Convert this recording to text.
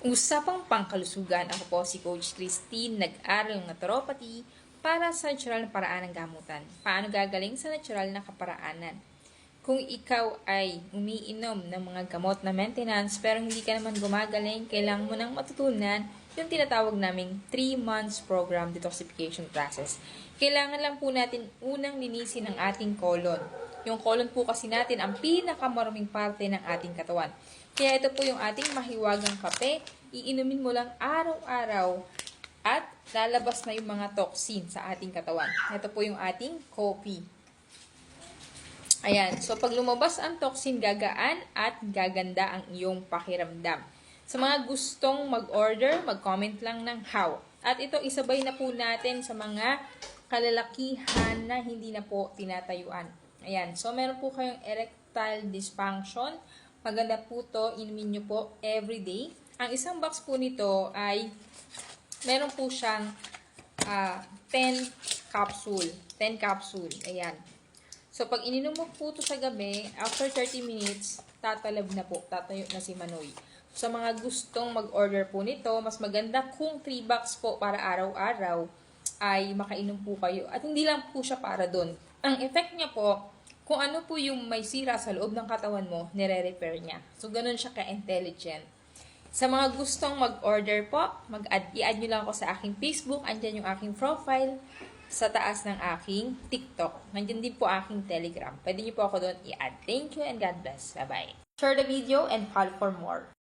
Usapang pangkalusugan, ako po si Coach Christine, nag-aral ng naturopathy para sa natural na paraan ng gamutan. Paano gagaling sa natural na kaparaanan? Kung ikaw ay umiinom ng mga gamot na maintenance pero hindi ka naman gumagaling, kailangan mo nang matutunan yung tinatawag naming 3 months program detoxification process. Kailangan lang po natin unang linisin ang ating colon. Yung colon po kasi natin ang pinakamaruming parte ng ating katawan. Kaya ito po yung ating mahiwagang kape. Iinumin mo lang araw-araw at lalabas na yung mga toxin sa ating katawan. Ito po yung ating coffee. Ayan. So, pag lumabas ang toxin, gagaan at gaganda ang iyong pakiramdam. Sa mga gustong mag-order, mag-comment lang ng how. At ito, isabay na po natin sa mga kalalakihan na hindi na po tinatayuan. Ayan. So, meron po kayong erectile dysfunction. Maganda po to, inumin nyo po everyday. Ang isang box po nito ay meron po siyang ah, 10 capsule. 10 capsule. Ayan. So, pag ininom mo po ito sa gabi, after 30 minutes, tatalab na po, tatayo na si Manoy. Sa mga gustong mag-order po nito, mas maganda kung 3 box po para araw-araw ay makainom po kayo. At hindi lang po siya para doon. Ang effect niya po, kung ano po yung may sira sa loob ng katawan mo, nire-repair niya. So, ganun siya ka-intelligent. Sa mga gustong mag-order po, mag-add, i-add nyo lang ako sa aking Facebook. Andyan yung aking profile sa taas ng aking TikTok. Nandyan din po aking Telegram. Pwede nyo po ako doon i-add. Thank you and God bless. Bye-bye. Share the video and follow for more.